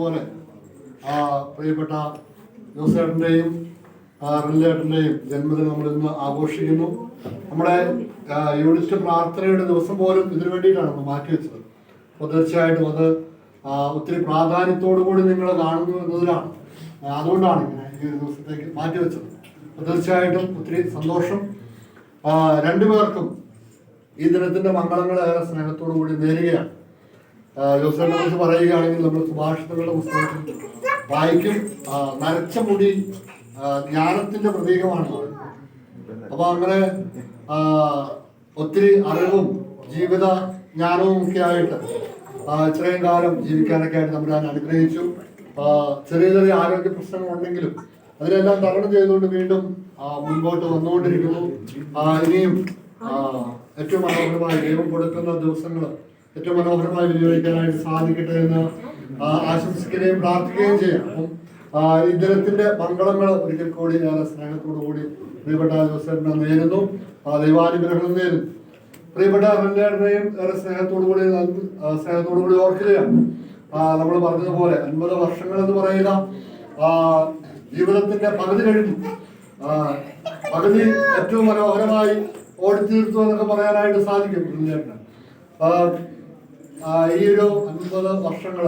പോലെ ആ പ്രിയപ്പെട്ട ജോസേട്ടന്റെയും റിലേട്ടന്റെയും ജന്മദിനം നമ്മൾ ഇന്ന് ആഘോഷിക്കുന്നു. നമ്മുടെ യൂണിറ്റ് പ്രാർത്ഥനയുടെ ദിവസം പോലും ഇതിനു വേണ്ടിയിട്ടാണ് നമ്മൾ മാറ്റിവെച്ചത് അപ്പോൾ തീർച്ചയായിട്ടും അത് ഒത്തിരി പ്രാധാന്യത്തോടു കൂടി നിങ്ങൾ കാണുന്നു എന്നതിലാണ് അതുകൊണ്ടാണ് ഇങ്ങനെ ഈ ഒരു ദിവസത്തേക്ക് മാറ്റിവെച്ചത് അപ്പോൾ തീർച്ചയായിട്ടും ഒത്തിരി സന്തോഷം. രണ്ടുപേർക്കും ഈ ദിനത്തിന്റെ മംഗളങ്ങളെ സ്നേഹത്തോടു കൂടി നേരുകയാണ്. ജോസഫിനെ പറയുകയാണെങ്കിൽ നമ്മൾ സുഭാഷിതങ്ങളുടെ പുസ്തകത്തിൽ വായിക്കും. നരച്ച മുടി ജ്ഞാനത്തിന്റെ പ്രതീകമാണ് അപ്പൊ അങ്ങനെ ഒത്തിരി അറിവും ജീവിത ജ്ഞാനവും ഒക്കെ ആയിട്ട് ഇത്രയും കാലം ജീവിക്കാനൊക്കെ ആയിട്ട് നമ്മൾ ഞാൻ അനുഗ്രഹിച്ചു. ചെറിയ ചെറിയ ആരോഗ്യ പ്രശ്നങ്ങൾ ഉണ്ടെങ്കിലും അതിനെല്ലാം തരണം ചെയ്തുകൊണ്ട് വീണ്ടും മുൻപോട്ട് വന്നുകൊണ്ടിരിക്കുന്നു. ഇനിയും ഏറ്റവും മനോഹരമായി ദൈവം കൊടുക്കുന്ന ദിവസങ്ങൾ ഏറ്റവും മനോഹരമായി വിനിയോഗിക്കാനായിട്ട് സാധിക്കട്ടെ എന്ന് ആശംസിക്കുകയും പ്രാർത്ഥിക്കുകയും ചെയ്യാം. അപ്പം ദിനത്തിന്റെ മംഗളങ്ങൾ ഒരിക്കൽ കൂടി ഞാൻ സ്നേഹത്തോടു കൂടി പ്രിയപ്പെട്ട ദിവസം നേരുന്നു. ദൈവാനുഗ്രഹം നേരുന്നു. പ്രിയപ്പെട്ട എല്ലാവരുടെയും ഏറെ സ്നേഹത്തോടു കൂടി സ്നേഹത്തോടു കൂടി ഓർക്കുകയാണ്. നമ്മൾ പറഞ്ഞതുപോലെ അൻപത് വർഷങ്ങൾ എന്ന് പറയുന്ന ജീവിതത്തിന്റെ പകുതി കഴിഞ്ഞു. പകുതി ഏറ്റവും മനോഹരമായി ഓടിത്തീർത്തു എന്നൊക്കെ പറയാനായിട്ട് സാധിക്കും ഉണ്ണിയേട്ടന്. ഈ ഒരു അൻപത് വർഷങ്ങൾ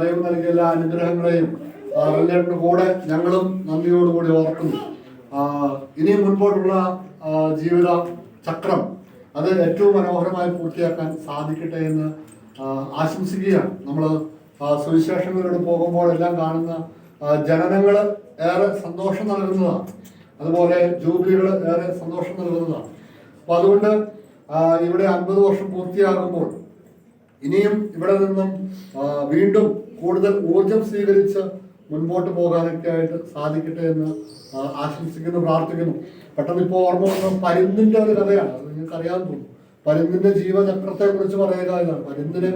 ദൈവം നൽകിയ എല്ലാ അനുഗ്രഹങ്ങളെയും ആ, കൂടെ ഞങ്ങളും നന്ദിയോടുകൂടി ഓർക്കുന്നു. ഇനിയും ഇനി മുൻപോട്ടുള്ള ജീവിത ചക്രം അത് ഏറ്റവും മനോഹരമായി പൂർത്തിയാക്കാൻ സാധിക്കട്ടെ എന്ന് ആശംസിക്കുകയാണ്. നമ്മൾ സുവിശേഷങ്ങളിലൂടെ പോകുമ്പോഴെല്ലാം കാണുന്ന ജനനങ്ങൾ ഏറെ സന്തോഷം നൽകുന്നതാണ്. അതുപോലെ ജൂബിലികൾ ഏറെ സന്തോഷം നൽകുന്നതാണ്. അപ്പൊ അതുകൊണ്ട് ഇവിടെ അൻപത് വർഷം പൂർത്തിയാകുമ്പോൾ ഇനിയും ഇവിടെ നിന്നും വീണ്ടും കൂടുതൽ ഊർജം സ്വീകരിച്ച് മുൻപോട്ട് പോകാനൊക്കെ ആയിട്ട് സാധിക്കട്ടെ എന്ന് ആശംസിക്കുന്നു പ്രാർത്ഥിക്കുന്നു. പെട്ടെന്ന് ഇപ്പോൾ ഓർമ്മ വന്ന പരുന്തിന്റെ ഒരു കഥയാണ്. അത് നിങ്ങൾക്ക് അറിയാൻ തോന്നും. പരുന്തിന്റെ ജീവചക്രത്തെ കുറിച്ച് പറയുക എന്നാണ് പരുന്തിന്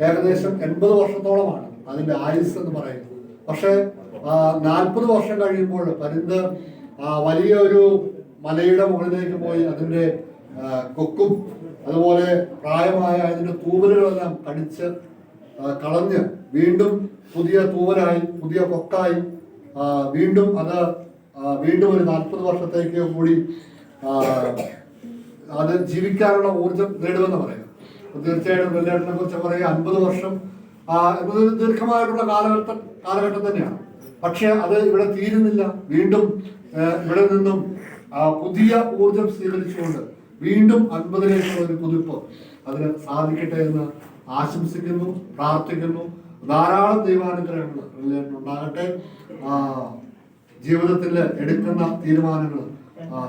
ഏകദേശം എൺപത് വർഷത്തോളമാണ് അതിന്റെ ആയുസ് എന്ന് പറയുന്നത്. പക്ഷേ നാൽപ്പത് വർഷം കഴിയുമ്പോൾ പരുന്ത് വലിയൊരു മലയുടെ മുകളിലേക്ക് പോയി അതിന്റെ ആ, കൊക്കും അതുപോലെ പ്രായമായ അതിന്റെ തൂവലുകളെല്ലാം കടിച്ച് കളഞ്ഞ് വീണ്ടും പുതിയ തൂവലായി പുതിയ കൊക്കായി വീണ്ടും അത് വീണ്ടും ഒരു നാൽപ്പത് വർഷത്തേക്ക് കൂടി അത് ജീവിക്കാനുള്ള ഊർജം നേടുമെന്ന് പറയാം അപ്പൊ തീർച്ചയായിട്ടും വെള്ളിയാട്ടിനെ കുറിച്ച് പറയുക അൻപത് വർഷം എന്നത് ദീർഘമായിട്ടുള്ള കാലഘട്ടം കാലഘട്ടം തന്നെയാണ്. പക്ഷെ അത് ഇവിടെ തീരുന്നില്ല. വീണ്ടും ഇവിടെ നിന്നും പുതിയ ഊർജം സ്വീകരിച്ചുകൊണ്ട് വീണ്ടും അൻപതിലേക്കുള്ള ഒരു കുതിപ്പ് അതിന് സാധിക്കട്ടെ എന്ന് ആശംസിക്കുന്നു പ്രാർത്ഥിക്കുന്നു. ധാരാളം ദൈവാനുഗ്രഹങ്ങൾ ഉണ്ടാകട്ടെ. ജീവിതത്തിൽ എടുക്കുന്ന തീരുമാനങ്ങൾ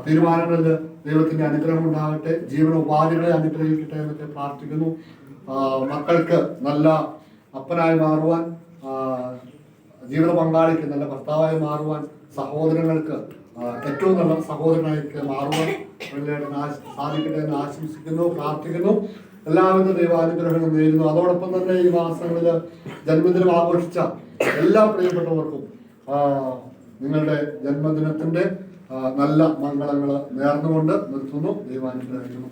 തീരുമാനങ്ങളിൽ ദൈവത്തിന്റെ അനുഗ്രഹം ഉണ്ടാകട്ടെ. ജീവനോപാധികളെ അനുഗ്രഹിക്കട്ടെ എന്നൊക്കെ പ്രാർത്ഥിക്കുന്നു. മക്കൾക്ക് നല്ല അപ്പനായി മാറുവാൻ ജീവിത പങ്കാളിക്ക് നല്ല ഭർത്താവായി മാറുവാൻ സഹോദരങ്ങൾക്ക് ഏറ്റവും നല്ല സഹോദരനായിട്ട് മാറുവാൻ വെള്ളിയായിട്ട് സാധിക്കട്ടെ എന്ന് ആശംസിക്കുന്നു പ്രാർത്ഥിക്കുന്നു. എല്ലാവിധ ദൈവാനുഗ്രഹങ്ങളും നേരുന്നു. അതോടൊപ്പം തന്നെ ഈ മാസങ്ങളിൽ ജന്മദിനം ആഘോഷിച്ച എല്ലാ പ്രിയപ്പെട്ടവർക്കും നിങ്ങളുടെ ജന്മദിനത്തിന്റെ നല്ല മംഗളങ്ങൾ നേർന്നുകൊണ്ട് നിർത്തുന്നു. ദൈവാനുഗ്രഹിക്കുന്നു.